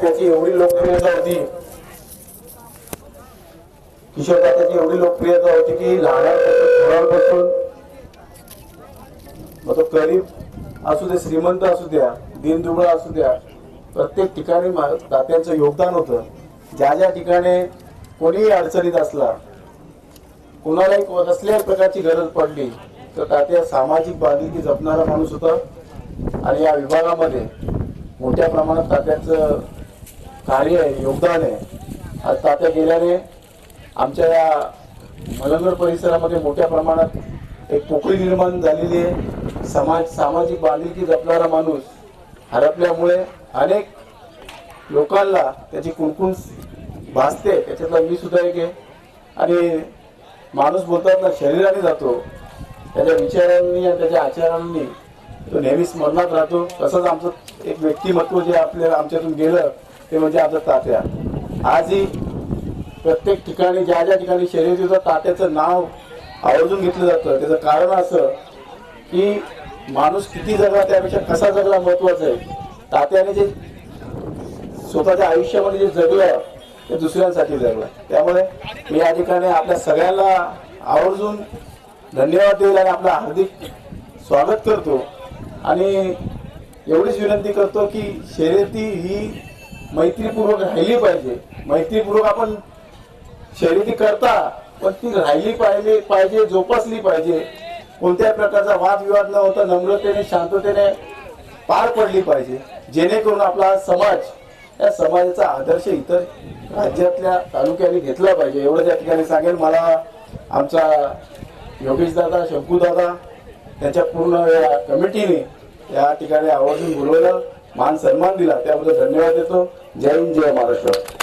त्याची एवढी लोकप्रियता होती. किशोर त्याची एवढी लोकप्रियता होती की लहानांपासून मग तो गरीब असू दे श्रीमंत असू द्या दीनदुबळा असू द्या प्रत्येक ठिकाणी दात्यांचं योगदान होतं. ज्या ज्या ठिकाणी कोणीही अडचणीत असला कोणालाही कसल्याही प्रकारची गरज पडली तर तात्या सामाजिक बांधिलकी जपणारा माणूस होता. आणि या विभागामध्ये मोठ्या प्रमाणात तात्याचं कार्य आहे योगदान आहे. आज तात्या गेल्याने आमच्या या मलंगड परिसरामध्ये मोठ्या प्रमाणात एक पोकळी निर्माण झालेली आहे. समाज सामाजिक बांधिलकी जपणारा माणूस हरपल्यामुळे अनेक लोकांना त्याची कुणकुण भासते त्याच्यातला मी सुद्धा एक आहे. आणि माणूस बोलतात ना शरीराने जातो. त्याच्या विचारांनी आणि त्याच्या आचारांनी तो नेहमी स्मरणात राहतो. तसंच आमचं एक व्यक्तिमत्व जे आपल्याला आमच्यातून गेलं ते म्हणजे आपल्या तात्या. आजही प्रत्येक ठिकाणी ज्या ज्या ठिकाणी शर्यतीचं तात्याचं नाव आवर्जून घेतलं जातं त्याचं कारण असं की माणूस किती जगला त्यापेक्षा कसा जगला महत्वाचं आहे. तात्याने जे स्वतःच्या आयुष्यामध्ये जे जगलं ते दुसऱ्यांसाठी जगलं. त्यामुळे मी या ठिकाणी आपल्या सगळ्यांना आवर्जून धन्यवाद देईल आणि आपलं हार्दिक स्वागत करतो. आणि एवढीच विनंती करतो की शर्यती ही मैत्रीपूर्वक राहिली पाहिजे. मैत्रीपूर्वक आपण शर्यती करता पण ती राहिली पाहिजे पाहिजे जोपासली पाहिजे. कोणत्याही प्रकारचा वादविवाद न होता नम्रतेने शांततेने पार पडली पाहिजे. जेणेकरून आपला समाज या समाजाचा आदर्श इतर राज्यातल्या तालुक्यांनी घेतला पाहिजे. एवढं त्या ठिकाणी सांगेल मला आमचा योगेश दादा शंकू दादा त्यांच्या पूर्ण या कमिटीने या ठिकाणी आवर्जून बोलवलं. मान सन्मान दिला. त्याबद्दल धन्यवाद देतो. जय हिंद जय महाराष्ट्र.